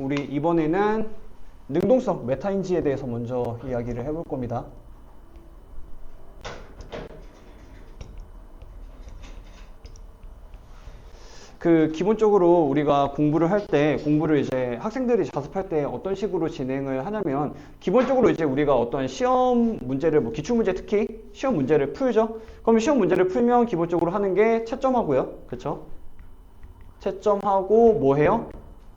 우리 이번에는 능동성 메타인지에 대해서 먼저 이야기를 해볼 겁니다. 그 기본적으로 우리가 공부를 할 때 공부를 이제 학생들이 자습할 때 어떤 식으로 진행을 하냐면 기본적으로 이제 우리가 어떤 시험 문제를 뭐 기출 문제 특히 시험 문제를 풀죠. 그럼 시험 문제를 풀면 기본적으로 하는 게 채점하고요. 그렇죠? 채점하고 뭐 해요?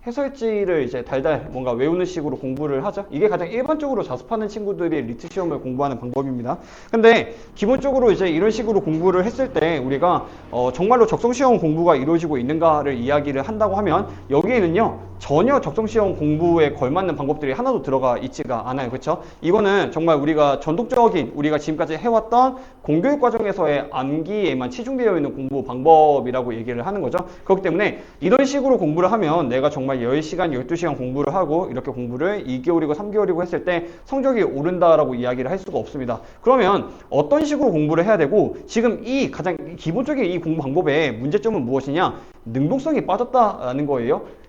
해설지를 이제 달달 뭔가 외우는 식으로 공부를 하죠. 이게 가장 일반적으로 자습하는 친구들이 리트 시험을 공부하는 방법입니다. 근데 기본적으로 이제 이런 식으로 공부를 했을 때 우리가 어 정말로 적성 시험 공부가 이루어지고 있는가를 이야기를 한다고 하면 여기에는요 전혀 적성 시험 공부에 걸맞는 방법들이 하나도 들어가 있지가 않아요. 그렇죠? 이거는 정말 우리가 전통적인 우리가 지금까지 해왔던 공교육 과정에서의 암기에만 치중되어 있는 공부 방법이라고 얘기를 하는 거죠. 그렇기 때문에 이런 식으로 공부를 하면 내가 정말 10시간, 12시간 공부를 하고 이렇게 공부를 2개월이고 3개월이고 했을 때 성적이 오른다라고 이야기를 할 수가 없습니다. 그러면 어떤 식으로 공부를 해야 되고 지금 이 가장 기본적인 이 공부 방법의 문제점은 무엇이냐? 능동성이 빠졌다라는 거예요.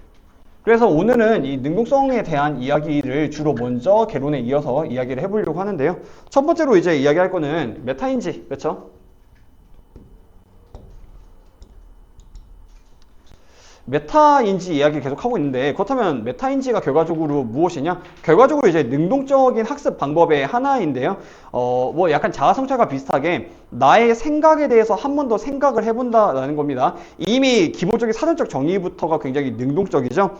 그래서 오늘은 이 능동성에 대한 이야기를 주로 먼저 개론에 이어서 이야기를 해보려고 하는데요. 첫 번째로 이제 이야기할 거는 메타인지, 그렇죠? 메타인지 이야기를 계속 하고 있는데 그렇다면 메타인지가 결과적으로 무엇이냐? 결과적으로 이제 능동적인 학습 방법의 하나인데요. 어, 뭐 약간 자아성찰과 비슷하게 나의 생각에 대해서 한 번 더 생각을 해본다라는 겁니다. 이미 기본적인 사전적 정의부터가 굉장히 능동적이죠.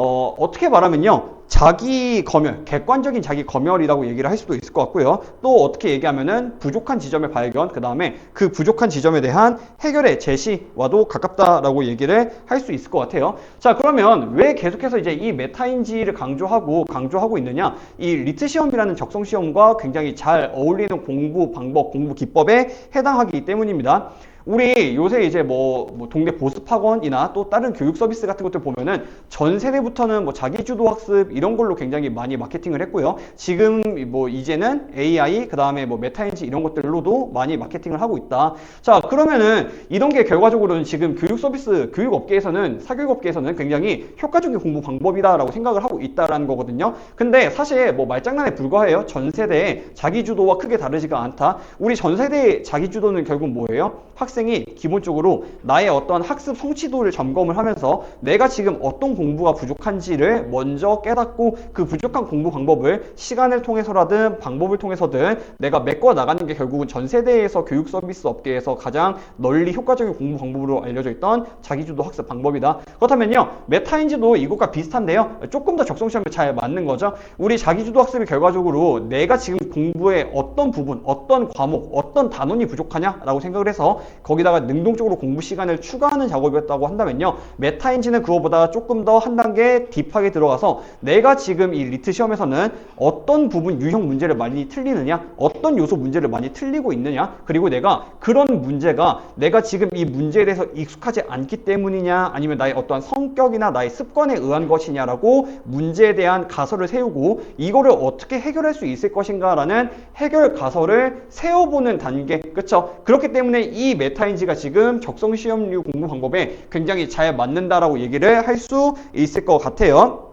어, 어떻게 말하면요. 자기 검열, 객관적인 자기 검열이라고 얘기를 할 수도 있을 것 같고요. 또 어떻게 얘기하면은 부족한 지점의 발견, 그 다음에 그 부족한 지점에 대한 해결의 제시와도 가깝다라고 얘기를 할 수 있을 것 같아요. 자, 그러면 왜 계속해서 이제 이 메타인지를 강조하고 강조하고 있느냐? 이 리트 시험이라는 적성 시험과 굉장히 잘 어울리는 공부 방법, 공부 기법에 해당하기 때문입니다. 우리 요새 이제 뭐, 뭐 동네 보습학원이나 또 다른 교육 서비스 같은 것들 보면은 전 세대부터는 뭐 자기주도 학습 이런 걸로 굉장히 많이 마케팅을 했고요. 지금 뭐 이제는 AI 그 다음에 뭐 메타인지 이런 것들로도 많이 마케팅을 하고 있다. 자 그러면은 이런 게 결과적으로는 지금 교육 서비스 교육 업계에서는 사교육 업계에서는 굉장히 효과적인 공부 방법이다라고 생각을 하고 있다라는 거거든요. 근데 사실 뭐 말장난에 불과해요. 전 세대의 자기주도와 크게 다르지가 않다. 우리 전 세대의 자기주도는 결국 뭐예요? 학생 이 기본적으로 나의 어떤 학습 성취도를 점검을 하면서 내가 지금 어떤 공부가 부족한지를 먼저 깨닫고 그 부족한 공부 방법을 시간을 통해서라든 방법을 통해서든 내가 메꿔 나가는 게 결국은 전 세대에서 교육 서비스 업계에서 가장 널리 효과적인 공부 방법으로 알려져 있던 자기주도 학습 방법이다. 그렇다면요, 메타인지도 이것과 비슷한데요. 조금 더 적성 시험에 잘 맞는 거죠. 우리 자기주도 학습이 결과적으로 내가 지금 공부의 어떤 부분, 어떤 과목, 어떤 단원이 부족하냐라고 생각을 해서 거기다가 능동적으로 공부 시간을 추가하는 작업이었다고 한다면요. 메타 인지는 그거보다 조금 더 한 단계 딥하게 들어가서 내가 지금 이 리트 시험에서는 어떤 부분 유형 문제를 많이 틀리느냐, 어떤 요소 문제를 많이 틀리고 있느냐, 그리고 내가 그런 문제가 내가 지금 이 문제에 대해서 익숙하지 않기 때문이냐, 아니면 나의 어떠한 성격이나 나의 습관에 의한 것이냐라고 문제에 대한 가설을 세우고 이거를 어떻게 해결할 수 있을 것인가라는 해결 가설을 세워보는 단계, 그렇죠? 그렇기 때문에 이 메타 인지가 지금 적성 시험류 공부 방법에 굉장히 잘 맞는다라고 얘기를 할 수 있을 것 같아요.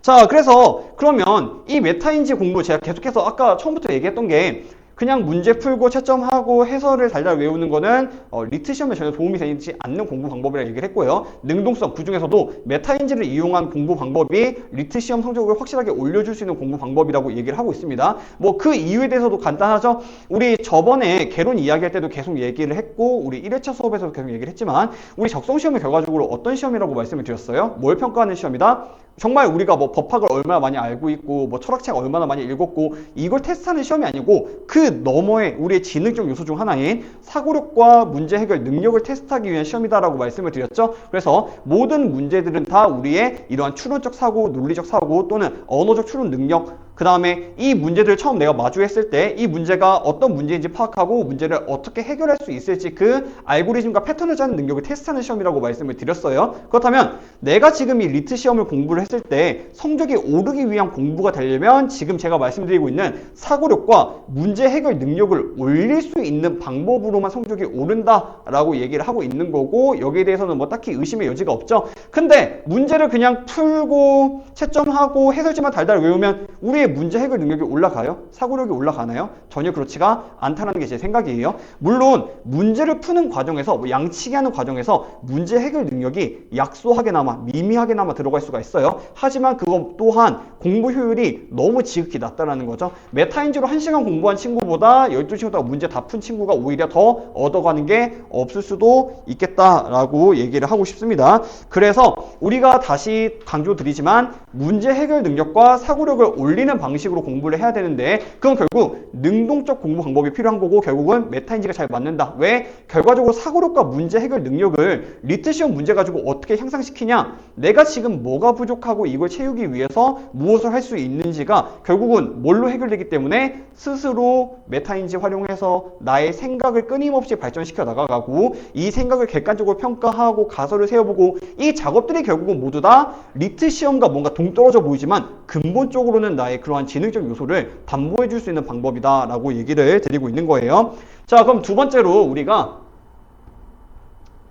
자, 그래서 그러면 이 메타인지 공부 제가 계속해서 아까 처음부터 얘기했던 게 그냥 문제 풀고 채점하고 해설을 달달 외우는 거는 어, 리트 시험에 전혀 도움이 되지 않는 공부 방법이라고 얘기를 했고요. 능동성 그 중에서도 메타인지를 이용한 공부 방법이 리트 시험 성적을 확실하게 올려줄 수 있는 공부 방법이라고 얘기를 하고 있습니다. 뭐 그 이유에 대해서도 간단하죠. 우리 저번에 개론 이야기할 때도 계속 얘기를 했고 우리 1회차 수업에서도 계속 얘기를 했지만 우리 적성 시험이 결과적으로 어떤 시험이라고 말씀을 드렸어요? 뭘 평가하는 시험이다? 정말 우리가 뭐 법학을 얼마나 많이 알고 있고 뭐 철학책 얼마나 많이 읽었고 이걸 테스트하는 시험이 아니고 그 너머에 우리의 지능적 요소 중 하나인 사고력과 문제 해결 능력을 테스트하기 위한 시험이다라고 말씀을 드렸죠. 그래서 모든 문제들은 다 우리의 이러한 추론적 사고, 논리적 사고 또는 언어적 추론 능력 그 다음에 이 문제들을 처음 내가 마주했을 때 이 문제가 어떤 문제인지 파악하고 문제를 어떻게 해결할 수 있을지 그 알고리즘과 패턴을 짜는 능력을 테스트하는 시험이라고 말씀을 드렸어요. 그렇다면 내가 지금 이 리트 시험을 공부를 했을 때 성적이 오르기 위한 공부가 되려면 지금 제가 말씀드리고 있는 사고력과 문제 해결 능력을 올릴 수 있는 방법으로만 성적이 오른다라고 얘기를 하고 있는 거고 여기에 대해서는 뭐 딱히 의심의 여지가 없죠. 근데 문제를 그냥 풀고 채점하고 해설지만 달달 외우면 우리 의 문제 해결 능력이 올라가요? 사고력이 올라가나요? 전혀 그렇지가 않다는 게 제 생각이에요. 물론 문제를 푸는 과정에서 뭐 양치기 하는 과정에서 문제 해결 능력이 약소하게나마 미미하게나마 들어갈 수가 있어요. 하지만 그것 또한 공부 효율이 너무 지극히 낮다라는 거죠. 메타인지로 1시간 공부한 친구보다 12시간 문제 다 푼 친구가 오히려 더 얻어가는 게 없을 수도 있겠다라고 얘기를 하고 싶습니다. 그래서 우리가 다시 강조드리지만 문제 해결 능력과 사고력을 올리는 방식으로 공부를 해야 되는데 그건 결국 능동적 공부 방법이 필요한 거고 결국은 메타인지가 잘 맞는다. 왜? 결과적으로 사고력과 문제 해결 능력을 리트 시험 문제 가지고 어떻게 향상시키냐? 내가 지금 뭐가 부족하고 이걸 채우기 위해서 무엇을 할 수 있는지가 결국은 뭘로 해결되기 때문에 스스로 메타인지 활용해서 나의 생각을 끊임없이 발전시켜 나가고 이 생각을 객관적으로 평가하고 가설을 세워보고 이 작업들이 결국은 모두 다 리트 시험과 뭔가 동떨어져 보이지만 근본적으로는 나의 그러한 지능적 요소를 담보해 줄 수 있는 방법이다라고 얘기를 드리고 있는 거예요. 자, 그럼 두 번째로 우리가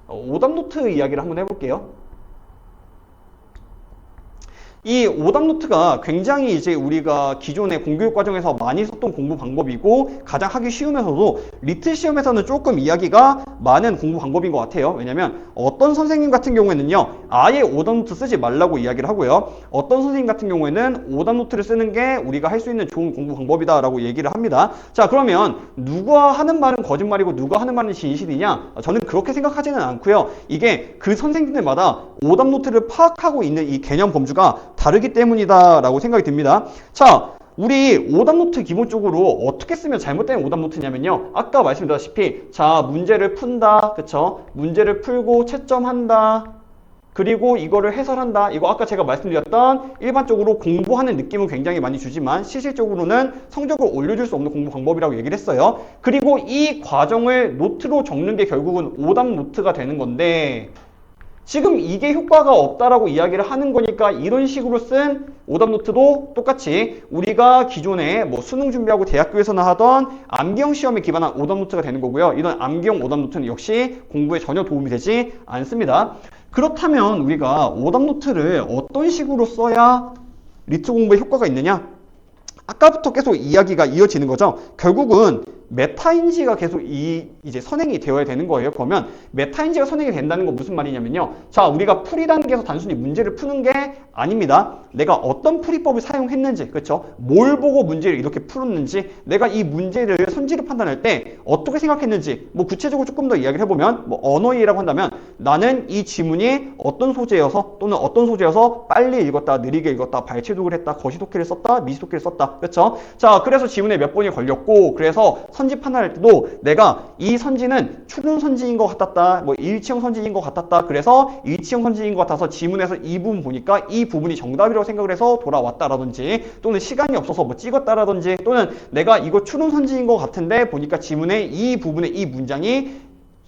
어, 오답노트 이야기를 한번 해볼게요. 이 오답 노트가 굉장히 이제 우리가 기존의 공교육 과정에서 많이 썼던 공부 방법이고 가장 하기 쉬우면서도 리트 시험에서는 조금 이야기가 많은 공부 방법인 것 같아요. 왜냐면 어떤 선생님 같은 경우에는요, 아예 오답 노트 쓰지 말라고 이야기를 하고요. 어떤 선생님 같은 경우에는 오답 노트를 쓰는 게 우리가 할 수 있는 좋은 공부 방법이다라고 얘기를 합니다. 자, 그러면 누가 하는 말은 거짓말이고 누가 하는 말은 진실이냐? 저는 그렇게 생각하지는 않고요. 이게 그 선생님들마다 오답 노트를 파악하고 있는 이 개념 범주가 다르기 때문이다라고 생각이 듭니다. 자, 우리 오답 노트 기본적으로 어떻게 쓰면 잘못된 오답 노트냐면요. 아까 말씀드렸다시피 자, 문제를 푼다. 그쵸? 문제를 풀고 채점한다. 그리고 이거를 해설한다. 이거 아까 제가 말씀드렸던 일반적으로 공부하는 느낌은 굉장히 많이 주지만 실질적으로는 성적을 올려줄 수 없는 공부 방법이라고 얘기를 했어요. 그리고 이 과정을 노트로 적는 게 결국은 오답 노트가 되는 건데 지금 이게 효과가 없다라고 이야기를 하는 거니까 이런 식으로 쓴 오답 노트도 똑같이 우리가 기존에 뭐 수능 준비하고 대학교에서나 하던 암기형 시험에 기반한 오답 노트가 되는 거고요. 이런 암기형 오답 노트는 역시 공부에 전혀 도움이 되지 않습니다. 그렇다면 우리가 오답 노트를 어떤 식으로 써야 리트 공부에 효과가 있느냐? 아까부터 계속 이야기가 이어지는 거죠. 결국은 메타인지가 계속 이 이제 선행이 되어야 되는 거예요. 그러면 메타인지가 선행이 된다는 건 무슨 말이냐면요. 자, 우리가 풀이 단계에서 단순히 문제를 푸는 게 아닙니다. 내가 어떤 풀이법을 사용했는지, 그렇죠? 뭘 보고 문제를 이렇게 풀었는지, 내가 이 문제를 선지를 판단할 때 어떻게 생각했는지, 뭐 구체적으로 조금 더 이야기를 해보면, 뭐 언어이해라고 한다면 나는 이 지문이 어떤 소재여서 또는 어떤 소재여서 빨리 읽었다, 느리게 읽었다, 발췌독을 했다, 거시독기를 썼다, 미시독기를 썼다, 그렇죠? 자, 그래서 지문에 몇 번이 걸렸고, 그래서 선지 판단할 때도 내가 이 선지는 추론 선지인 것 같았다, 뭐 일치형 선지인 것 같았다, 그래서 일치형 선지인 것 같아서 지문에서 이 부분 보니까 이 부분이 정답이라고 생각을 해서 돌아왔다라든지 또는 시간이 없어서 뭐 찍었다라든지 또는 내가 이거 추론 선지인 것 같은데 보니까 지문의 이 부분의 이 문장이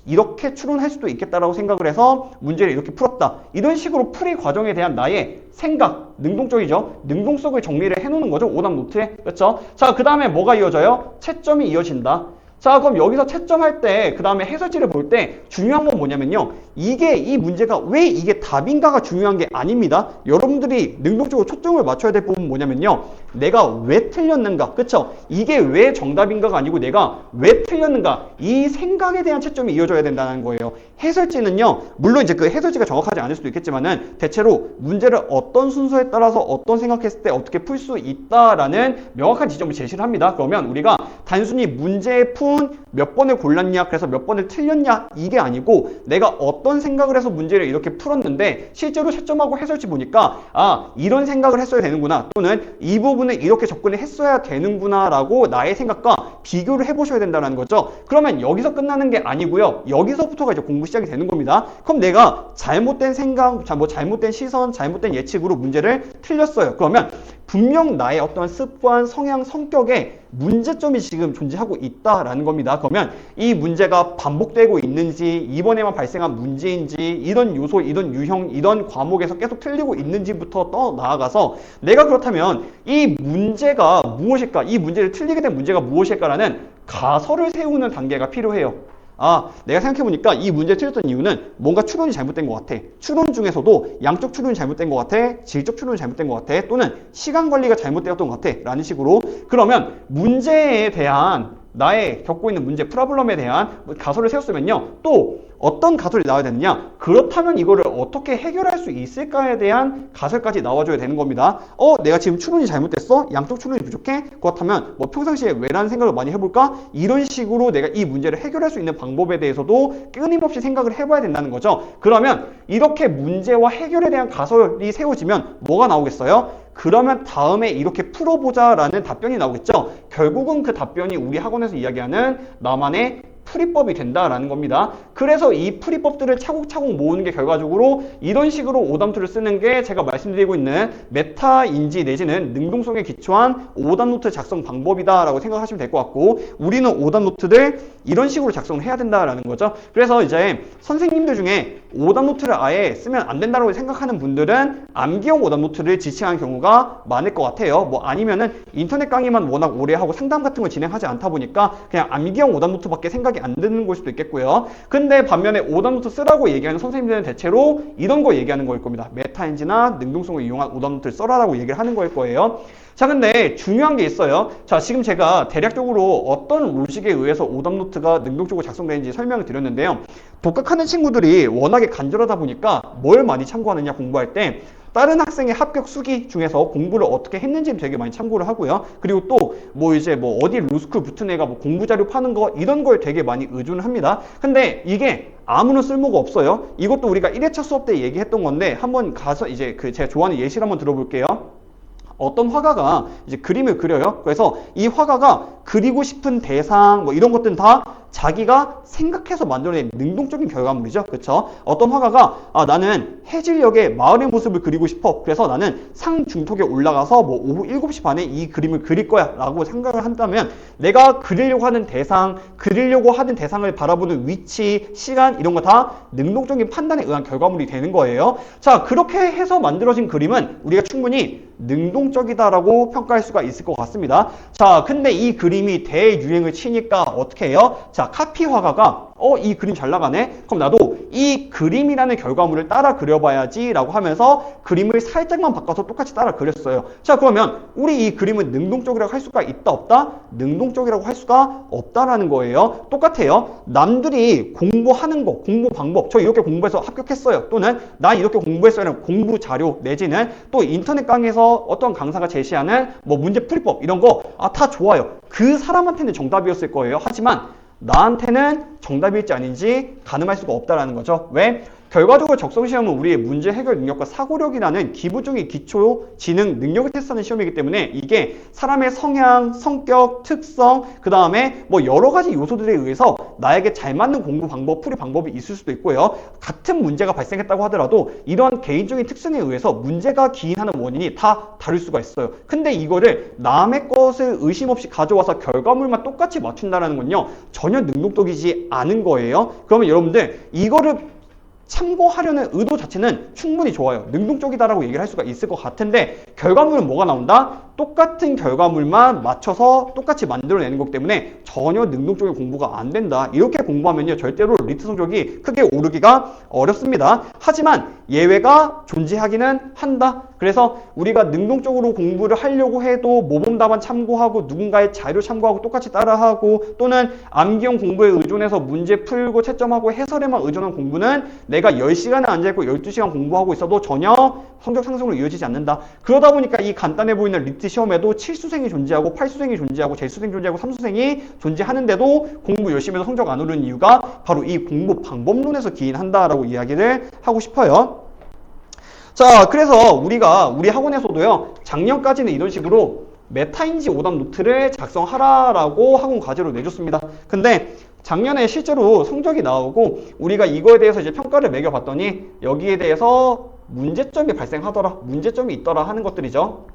이렇게 추론할 수도 있겠다라고 생각을 해서 문제를 이렇게 풀었다. 이런 식으로 풀이 과정에 대한 나의 생각, 능동적이죠. 능동성을 정리를 해놓는 거죠. 오답 노트에. 그렇죠? 자, 그 다음에 뭐가 이어져요? 채점이 이어진다. 자, 그럼 여기서 채점할 때, 그 다음에 해설지를 볼 때 중요한 건 뭐냐면요. 이게 이 문제가 왜 이게 답인가가 중요한 게 아닙니다. 여러분들이 능동적으로 초점을 맞춰야 될 부분은 뭐냐면요. 내가 왜 틀렸는가. 그쵸? 이게 왜 정답인가가 아니고 내가 왜 틀렸는가. 이 생각에 대한 채점이 이어져야 된다는 거예요. 해설지는요. 물론 이제 그 해설지가 정확하지 않을 수도 있겠지만은 대체로 문제를 어떤 순서에 따라서 어떤 생각했을 때 어떻게 풀 수 있다라는 명확한 지점을 제시를 합니다. 그러면 우리가 단순히 문제의 푼 몇 번을 골랐냐, 그래서 몇 번을 틀렸냐, 이게 아니고 내가 어떤 생각을 해서 문제를 이렇게 풀었는데 실제로 채점하고 해설지 보니까 아, 이런 생각을 했어야 되는구나, 또는 이 부분을 이렇게 접근을 했어야 되는구나 라고 나의 생각과 비교를 해보셔야 된다는 거죠. 그러면 여기서 끝나는 게 아니고요. 여기서부터가 이제 공부 시작이 되는 겁니다. 그럼 내가 잘못된 생각, 뭐 잘못된 시선, 잘못된 예측으로 문제를 틀렸어요. 그러면 분명 나의 어떤 습관, 성향, 성격에 문제점이 지금 존재하고 있다라는 겁니다. 그러면 이 문제가 반복되고 있는지 이번에만 발생한 문제인지 이런 요소, 이런 유형, 이런 과목에서 계속 틀리고 있는지부터 떠 나아가서 내가 그렇다면 이 문제가 무엇일까? 이 문제를 틀리게 된 문제가 무엇일까라는 가설을 세우는 단계가 필요해요. 아, 내가 생각해보니까 이 문제 틀렸던 이유는 뭔가 추론이 잘못된 것 같아. 추론 중에서도 양쪽 추론이 잘못된 것 같아. 질적 추론이 잘못된 것 같아. 또는 시간 관리가 잘못되었던 것 같아. 라는 식으로. 그러면 문제에 대한 나의 겪고 있는 문제, 프라블럼에 대한 가설을 세웠으면요. 또 어떤 가설이 나와야 되느냐? 그렇다면 이거를 어떻게 해결할 수 있을까에 대한 가설까지 나와줘야 되는 겁니다. 어, 내가 지금 추론이 잘못됐어? 양쪽 추론이 부족해? 그렇다면 뭐 평상시에 왜라는 생각을 많이 해볼까? 이런 식으로 내가 이 문제를 해결할 수 있는 방법에 대해서도 끊임없이 생각을 해봐야 된다는 거죠. 그러면 이렇게 문제와 해결에 대한 가설이 세워지면 뭐가 나오겠어요? 그러면 다음에 이렇게 풀어보자 라는 답변이 나오겠죠. 결국은 그 답변이 우리 학원에서 이야기하는 나만의 풀이법이 된다라는 겁니다. 그래서 이 풀이법들을 차곡차곡 모으는 게 결과적으로 이런 식으로 오답노트를 쓰는 게 제가 말씀드리고 있는 메타인지 내지는 능동성에 기초한 오답노트 작성 방법이다라고 생각하시면 될 것 같고 우리는 오답노트들 이런 식으로 작성을 해야 된다라는 거죠. 그래서 이제 선생님들 중에 오답노트를 아예 쓰면 안 된다고 생각하는 분들은 암기형 오답노트를 지칭하는 경우가 많을 것 같아요. 뭐 아니면은 인터넷 강의만 워낙 오래 하고 상담 같은 걸 진행하지 않다 보니까 그냥 암기형 오답노트밖에 생각이 안 드는 걸 수도 있겠고요. 근데 반면에 오답노트 쓰라고 얘기하는 선생님들은 대체로 이런 거 얘기하는 거일 겁니다. 메타인지나 능동성을 이용한 오답노트를 써라라고 얘기를 하는 거일 거예요. 자, 근데 중요한 게 있어요. 자, 지금 제가 대략적으로 어떤 로직에 의해서 오답노트가 능동적으로 작성되는지 설명을 드렸는데요. 독학하는 친구들이 워낙에 간절하다 보니까 뭘 많이 참고하느냐 공부할 때 다른 학생의 합격 수기 중에서 공부를 어떻게 했는지를 되게 많이 참고를 하고요. 그리고 또 뭐 이제 뭐 어디 루스쿨 붙은 애가 뭐 공부 자료 파는 거 이런 걸 되게 많이 의존을 합니다. 근데 이게 아무런 쓸모가 없어요. 이것도 우리가 1회차 수업 때 얘기했던 건데 한번 가서 이제 그 제가 좋아하는 예시를 한번 들어볼게요. 어떤 화가가 이제 그림을 그려요. 그래서 이 화가가 그리고 싶은 대상 뭐 이런 것들은 다 자기가 생각해서 만들어낸 능동적인 결과물이죠. 그렇죠? 어떤 화가가 아, 나는 해질녘의 마을의 모습을 그리고 싶어. 그래서 나는 상중턱에 올라가서 뭐 오후 7시 반에 이 그림을 그릴 거야 라고 생각을 한다면 내가 그리려고 하는 대상, 그리려고 하는 대상을 바라보는 위치, 시간 이런 거 다 능동적인 판단에 의한 결과물이 되는 거예요. 자, 그렇게 해서 만들어진 그림은 우리가 충분히 능동적이다라고 평가할 수가 있을 것 같습니다. 자, 근데 이 그림이 대유행을 치니까 어떻게 해요? 자, 카피 화가가 어, 이 그림 잘 나가네? 그럼 나도 이 그림이라는 결과물을 따라 그려봐야지 라고 하면서 그림을 살짝만 바꿔서 똑같이 따라 그렸어요. 자, 그러면 우리 이 그림은 능동적이라고 할 수가 있다, 없다? 능동적이라고 할 수가 없다라는 거예요. 똑같아요. 남들이 공부하는 거, 공부 방법, 저 이렇게 공부해서 합격했어요. 또는 나 이렇게 공부했어요. 공부 자료 내지는 또 인터넷 강의에서 어떤 강사가 제시하는 뭐 문제 풀이법 이런 거, 아, 다 좋아요. 그 사람한테는 정답이었을 거예요. 하지만 나한테는 정답일지 아닌지 가늠할 수가 없다라는 거죠. 왜? 결과적으로 적성 시험은 우리의 문제 해결 능력과 사고력이라는 기본적인 기초 지능 능력을 테스트하는 시험이기 때문에 이게 사람의 성향, 성격, 특성, 그 다음에 뭐 여러 가지 요소들에 의해서 나에게 잘 맞는 공부 방법, 풀이 방법이 있을 수도 있고요. 같은 문제가 발생했다고 하더라도 이러한 개인적인 특성에 의해서 문제가 기인하는 원인이 다 다를 수가 있어요. 근데 이거를 남의 것을 의심 없이 가져와서 결과물만 똑같이 맞춘다는 건요. 전혀 능동적이지 않은 거예요. 그러면 여러분들 이거를 참고하려는 의도 자체는 충분히 좋아요. 능동적이다라고 얘기를 할 수가 있을 것 같은데 결과물은 뭐가 나온다? 똑같은 결과물만 맞춰서 똑같이 만들어내는 거기 때문에 전혀 능동적인 공부가 안 된다. 이렇게 공부하면요 절대로 리트 성적이 크게 오르기가 어렵습니다. 하지만 예외가 존재하기는 한다. 그래서 우리가 능동적으로 공부를 하려고 해도 모범 답안 참고하고 누군가의 자료 참고하고 똑같이 따라하고 또는 암기형 공부에 의존해서 문제 풀고 채점하고 해설에만 의존한 공부는 내가 10시간을 앉아있고 12시간 공부하고 있어도 전혀 성적 상승으로 이어지지 않는다. 그러다 보니까 이 간단해 보이는 리트 시험에도 7수생이 존재하고 8수생이 존재하고 재수생이 존재하고 3수생이 존재하는데도 공부 열심히 해서 성적 안 오르는 이유가 바로 이 공부 방법론에서 기인한다라고 이야기를 하고 싶어요. 자, 그래서 우리가 우리 학원에서도요, 작년까지는 이런 식으로 메타인지 오답 노트를 작성하라라고 학원 과제로 내줬습니다. 근데 작년에 실제로 성적이 나오고 우리가 이거에 대해서 이제 평가를 매겨봤더니 여기에 대해서 문제점이 발생하더라, 문제점이 있더라 하는 것들이죠.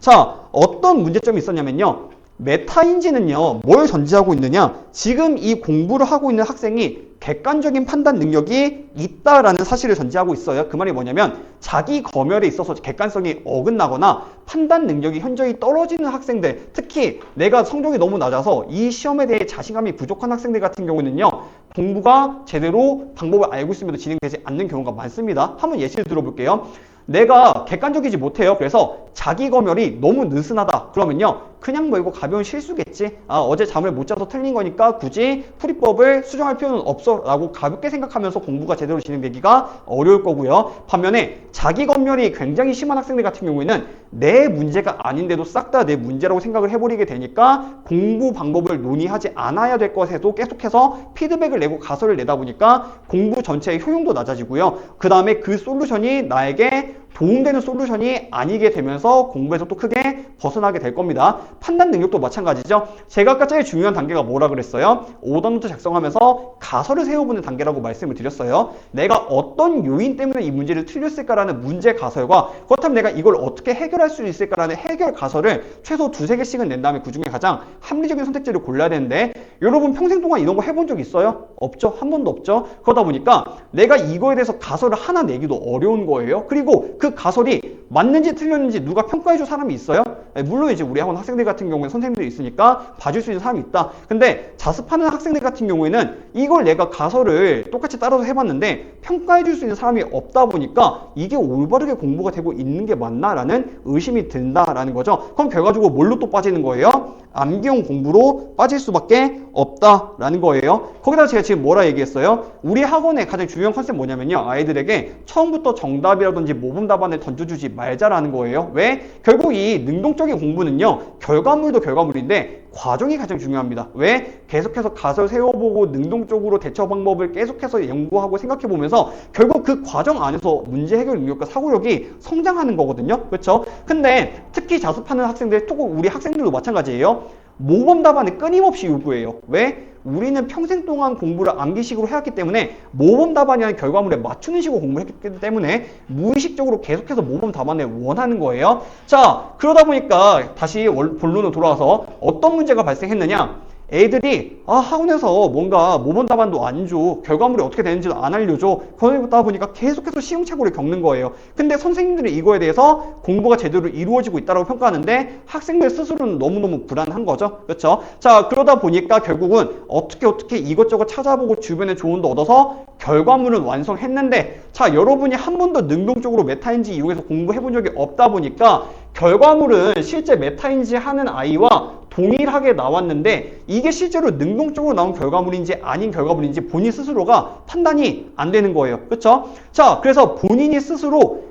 자, 어떤 문제점이 있었냐면요. 메타인지는요, 뭘 전제하고 있느냐? 지금 이 공부를 하고 있는 학생이 객관적인 판단 능력이 있다라는 사실을 전제하고 있어요. 그 말이 뭐냐면 자기 검열에 있어서 객관성이 어긋나거나 판단 능력이 현저히 떨어지는 학생들, 특히 내가 성적이 너무 낮아서 이 시험에 대해 자신감이 부족한 학생들 같은 경우는요, 공부가 제대로 방법을 알고 있음에도 진행되지 않는 경우가 많습니다. 한번 예시를 들어볼게요. 내가 객관적이지 못해요. 그래서 자기 검열이 너무 느슨하다. 그러면요. 그냥 뭐 이거 가벼운 실수겠지. 아, 어제 잠을 못 자서 틀린 거니까 굳이 풀이법을 수정할 필요는 없어. 라고 가볍게 생각하면서 공부가 제대로 진행되기가 어려울 거고요. 반면에 자기 검열이 굉장히 심한 학생들 같은 경우에는 내 문제가 아닌데도 싹 다 내 문제라고 생각을 해버리게 되니까 공부 방법을 논의하지 않아야 될 것에도 계속해서 피드백을 내고 가설을 내다 보니까 공부 전체의 효용도 낮아지고요. 그 다음에 그 솔루션이 나에게 도움되는 솔루션이 아니게 되면서 공부에서 또 크게 벗어나게 될 겁니다. 판단 능력도 마찬가지죠. 제가 아까 제일 중요한 단계가 뭐라 그랬어요? 오더노트 작성하면서 가설을 세워보는 단계라고 말씀을 드렸어요. 내가 어떤 요인 때문에 이 문제를 틀렸을까라는 문제 가설과 그렇다면 내가 이걸 어떻게 해결할 수 있을까라는 해결 가설을 최소 두세 개씩은 낸 다음에 그 중에 가장 합리적인 선택지를 골라야 되는데 여러분 평생 동안 이런 거 해본 적 있어요? 없죠. 한 번도 없죠. 그러다 보니까 내가 이거에 대해서 가설을 하나 내기도 어려운 거예요. 그리고 그 가설이 맞는지 틀렸는지 누가 평가해 줄 사람이 있어요? 네, 물론 이제 우리 학원 학생들 같은 경우에 선생님들이 있으니까 봐줄 수 있는 사람이 있다. 근데 자습하는 학생들 같은 경우에는 이걸 내가 가설을 똑같이 따라서 해봤는데 평가해 줄 수 있는 사람이 없다 보니까 이게 올바르게 공부가 되고 있는 게 맞나라는 의심이 든다라는 거죠. 그럼 결과적으로 뭘로 또 빠지는 거예요? 암기용 공부로 빠질 수밖에 없다라는 거예요. 거기다 제가 지금 뭐라 얘기했어요? 우리 학원의 가장 중요한 컨셉 뭐냐면요. 아이들에게 처음부터 정답이라든지 모범 답안을 던져주지 말자라는 거예요. 왜? 결국 이 능동적인 공부는요. 결과물도 결과물인데 과정이 가장 중요합니다. 왜? 계속해서 가설 세워보고 능동적으로 대처 방법을 계속해서 연구하고 생각해 보면서 결국 그 과정 안에서 문제 해결 능력과 사고력이 성장하는 거거든요. 그렇죠? 근데 특히 자습하는 학생들, 또 우리 학생들도 마찬가지예요. 모범 답안을 끊임없이 요구해요. 왜? 우리는 평생 동안 공부를 암기식으로 해왔기 때문에 모범 답안이라는 결과물에 맞추는 식으로 공부를 했기 때문에 무의식적으로 계속해서 모범 답안을 원하는 거예요. 자, 그러다 보니까 다시 원- 본론으로 돌아와서 어떤 문제가 발생했느냐? 애들이 아 학원에서 뭔가 모범 답안도 안 줘. 결과물이 어떻게 되는지도 안 알려줘. 그러다 보니까 계속해서 시행착오를 겪는 거예요. 근데 선생님들이 이거에 대해서 공부가 제대로 이루어지고 있다고 평가하는데 학생들 스스로는 너무너무 불안한 거죠. 그렇죠? 자 그러다 보니까 결국은 어떻게 어떻게 이것저것 찾아보고 주변에 조언도 얻어서 결과물은 완성했는데 자 여러분이 한 번도 능동적으로 메타인지 이용해서 공부해 본 적이 없다 보니까 결과물은 실제 메타인지 하는 아이와 동일하게 나왔는데 이게 실제로 능동적으로 나온 결과물인지 아닌 결과물인지 본인 스스로가 판단이 안 되는 거예요. 그렇죠? 자, 그래서 본인이 스스로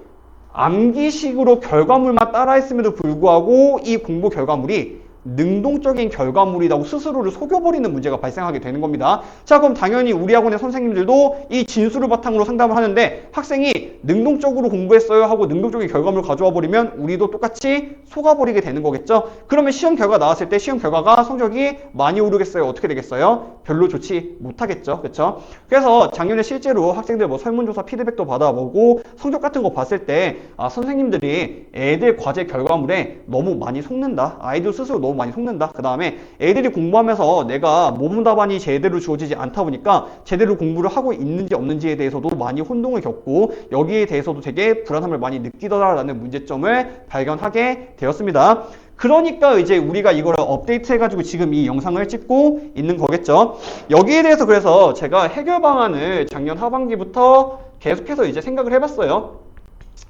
암기식으로 결과물만 따라했음에도 불구하고 이 공부 결과물이 능동적인 결과물이라고 스스로를 속여버리는 문제가 발생하게 되는 겁니다. 자, 그럼 당연히 우리 학원의 선생님들도 이 진술을 바탕으로 상담을 하는데 학생이 능동적으로 공부했어요 하고 능동적인 결과물을 가져와 버리면 우리도 똑같이 속아버리게 되는 거겠죠. 그러면 시험 결과 나왔을 때 시험 결과가 성적이 많이 오르겠어요? 어떻게 되겠어요? 별로 좋지 못하겠죠. 그렇죠? 그래서 작년에 실제로 학생들 뭐 설문조사 피드백도 받아보고 성적 같은 거 봤을 때 아, 선생님들이 애들 과제 결과물에 너무 많이 속는다. 아이들 스스로 너무 많이 속는다. 그 다음에 애들이 공부하면서 내가 모범 답안이 제대로 주어지지 않다 보니까 제대로 공부를 하고 있는지 없는지에 대해서도 많이 혼동을 겪고 여기에 대해서도 되게 불안함을 많이 느끼더라라는 문제점을 발견하게 되었습니다. 그러니까 이제 우리가 이거를 업데이트 해가지고 지금 이 영상을 찍고 있는 거겠죠. 여기에 대해서 그래서 제가 해결 방안을 작년 하반기부터 계속해서 이제 생각을 해봤어요.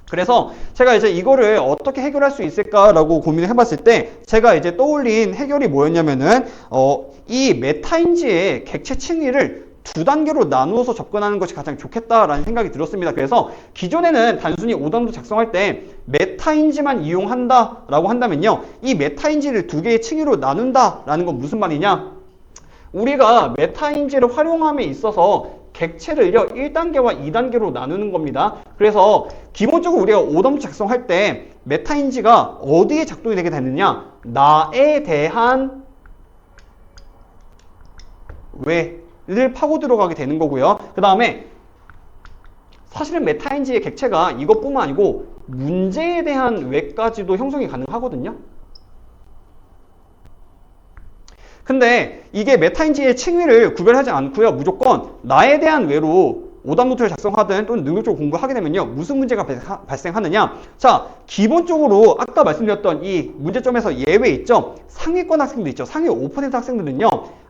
그래서 제가 이제 이거를 어떻게 해결할 수 있을까라고 고민을 해봤을 때 제가 이제 떠올린 해결이 뭐였냐면은 어, 이 메타인지의 객체 층위를 두 단계로 나누어서 접근하는 것이 가장 좋겠다라는 생각이 들었습니다. 그래서 기존에는 단순히 오단도 작성할 때 메타인지만 이용한다라고 한다면요. 이 메타인지를 두 개의 층위로 나눈다라는 건 무슨 말이냐? 우리가 메타인지를 활용함에 있어서 객체를요 1단계와 2단계로 나누는 겁니다. 그래서 기본적으로 우리가 오덤 작성할 때 메타인지가 어디에 작동이 되게 되느냐 나에 대한 왜를 파고 들어가게 되는 거고요. 그 다음에 사실은 메타인지의 객체가 이것뿐만 아니고 문제에 대한 외까지도 형성이 가능하거든요. 근데 이게 메타인지의 칭위를 구별하지 않고요. 무조건 나에 대한 외로 오답 노트를 작성하든 또는 능력적으로 공부하게 되면요. 무슨 문제가 발생하- 발생하느냐? 자, 기본적으로 아까 말씀드렸던 이 문제점에서 예외 있죠? 상위권 학생들 있죠? 상위 5% 학생들은요.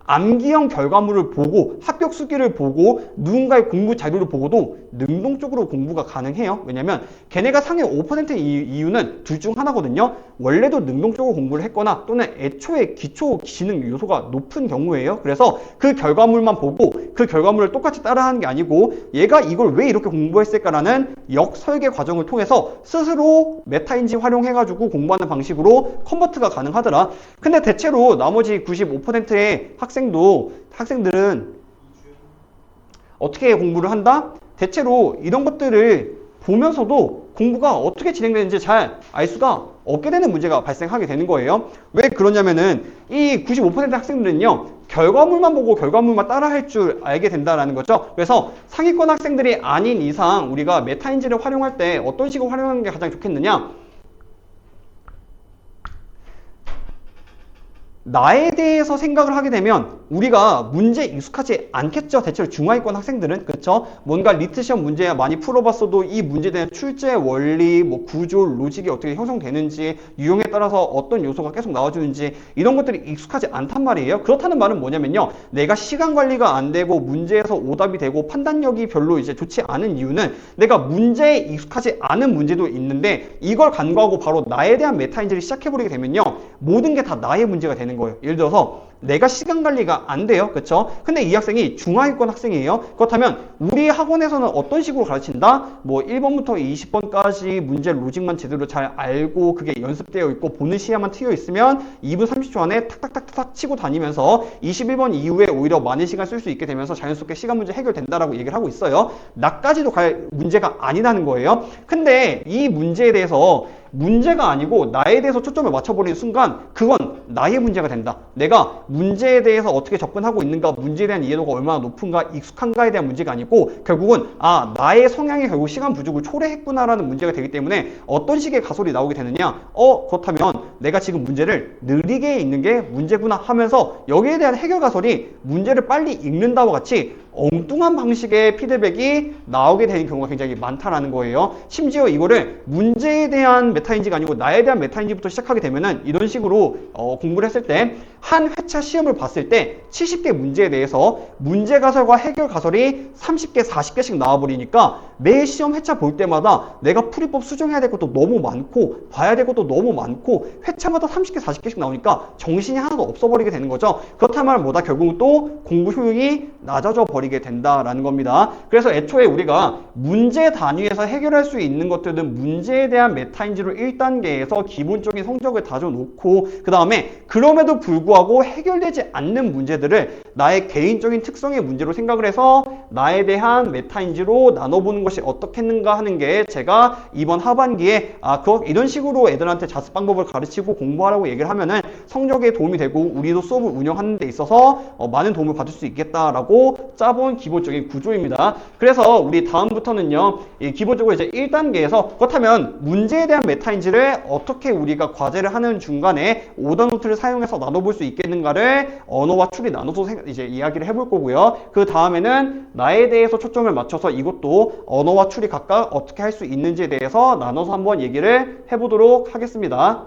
암기형 결과물을 보고 합격 수기를 보고 누군가의 공부 자료를 보고도 능동적으로 공부가 가능해요. 왜냐면 걔네가 상위 5%의 이유는 둘 중 하나거든요. 원래도 능동적으로 공부를 했거나 또는 애초에 기초 지능 요소가 높은 경우에요. 그래서 그 결과물만 보고 그 결과물을 똑같이 따라하는 게 아니고 얘가 이걸 왜 이렇게 공부했을까라는 역설계 과정을 통해서 스스로 메타인지 활용해가지고 공부하는 방식으로 컨버트가 가능하더라. 근데 대체로 나머지 95%의 학생 도 학생들은 어떻게 공부를 한다? 대체로 이런 것들을 보면서도 공부가 어떻게 진행되는지 잘 알 수가 없게 되는 문제가 발생하게 되는 거예요. 왜 그러냐면은 이 95% 학생들은요, 결과물만 보고 결과물만 따라 할 줄 알게 된다라는 거죠. 그래서 상위권 학생들이 아닌 이상 우리가 메타인지를 활용할 때 어떤 식으로 활용하는 게 가장 좋겠느냐? 나에 대해서 생각을 하게 되면 우리가 문제에 익숙하지 않겠죠. 대체로 중하위권 학생들은 그렇죠. 뭔가 리트 시험 문제 많이 풀어봤어도 이 문제에 대한 출제 원리, 뭐 구조, 로직이 어떻게 형성되는지, 유형에 따라서 어떤 요소가 계속 나와주는지 이런 것들이 익숙하지 않단 말이에요. 그렇다는 말은 뭐냐면요. 내가 시간 관리가 안 되고 문제에서 오답이 되고 판단력이 별로 이제 좋지 않은 이유는 내가 문제에 익숙하지 않은 문제도 있는데 이걸 간과하고 바로 나에 대한 메타인지를 시작해버리게 되면요. 모든 게 다 나의 문제가 되는 거예요. 예를 들어서 내가 시간 관리가 안 돼요. 그쵸? 근데 이 학생이 중하위권 학생이에요. 그렇다면 우리 학원에서는 어떤 식으로 가르친다? 뭐 1번부터 20번까지 문제 로직만 제대로 잘 알고 그게 연습되어 있고 보는 시야만 트여 있으면 2분 30초 안에 탁탁탁탁 치고 다니면서 21번 이후에 오히려 많은 시간 쓸 수 있게 되면서 자연스럽게 시간 문제 해결된다라고 얘기를 하고 있어요. 나까지도 갈 문제가 아니라는 거예요. 근데 이 문제에 대해서 문제가 아니고 나에 대해서 초점을 맞춰버리는 순간 그건 나의 문제가 된다. 내가 문제에 대해서 어떻게 접근하고 있는가, 문제에 대한 이해도가 얼마나 높은가, 익숙한가에 대한 문제가 아니고 결국은 아 나의 성향이 결국 시간 부족을 초래했구나라는 문제가 되기 때문에 어떤 식의 가설이 나오게 되느냐? 어 그렇다면 내가 지금 문제를 느리게 읽는 게 문제구나 하면서 여기에 대한 해결 가설이 문제를 빨리 읽는다와 같이 엉뚱한 방식의 피드백이 나오게 되는 경우가 굉장히 많다라는 거예요. 심지어 이거를 문제에 대한 메타인지가 아니고 나에 대한 메타인지부터 시작하게 되면은 이런 식으로 어, 공부를 했을 때 한 회차 시험을 봤을 때 70개 문제에 대해서 문제 가설과 해결 가설이 30개, 40개씩 나와버리니까 매 시험 회차 볼 때마다 내가 풀이법 수정해야 될 것도 너무 많고 봐야 될 것도 너무 많고 회차마다 30개, 40개씩 나오니까 정신이 하나도 없어버리게 되는 거죠. 그렇다면 뭐다 결국은 또 공부 효율이 낮아져 버리게 된다라는 겁니다. 그래서 애초에 우리가 문제 단위에서 해결할 수 있는 것들은 문제에 대한 메타인지로 1단계에서 기본적인 성적을 다져놓고 그 다음에 그럼에도 불구하고 해결되지 않는 문제들을 나의 개인적인 특성의 문제로 생각을 해서 나에 대한 메타인지로 나눠보는 것이 어떻겠는가 하는 게 제가 이번 하반기에 아, 그 이런 식으로 애들한테 자습 방법을 가르치고 공부하라고 얘기를 하면은 성적에 도움이 되고 우리도 수업을 운영하는 데 있어서 어, 많은 도움을 받을 수 있겠다라고 짜본 기본적인 구조입니다. 그래서 우리 다음부터는요, 이 기본적으로 이제 1단계에서 그렇다면 문제에 대한 메타인지를 어떻게 우리가 과제를 하는 중간에 오더 노트를 사용해서 나눠볼 수 있겠는가를 언어와 추리 나눠서 생- 이제 이야기를 해볼 거고요. 그 다음에는 나에 대해서 초점을 맞춰서 이것도 언어와 추리 각각 어떻게 할 수 있는지에 대해서 나눠서 한번 얘기를 해보도록 하겠습니다.